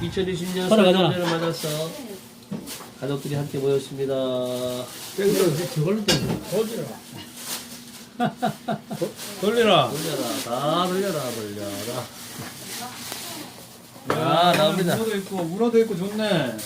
2020년 걸어가자. 설날을 맞아서 가족들이 함께 모였습니다. 네. 저걸로 또 돌리라. 돌려라, 다 돌려라, 돌려라. 야, 아, 나옵니다. 문어도 있고, 문어도 있고 좋네. 네.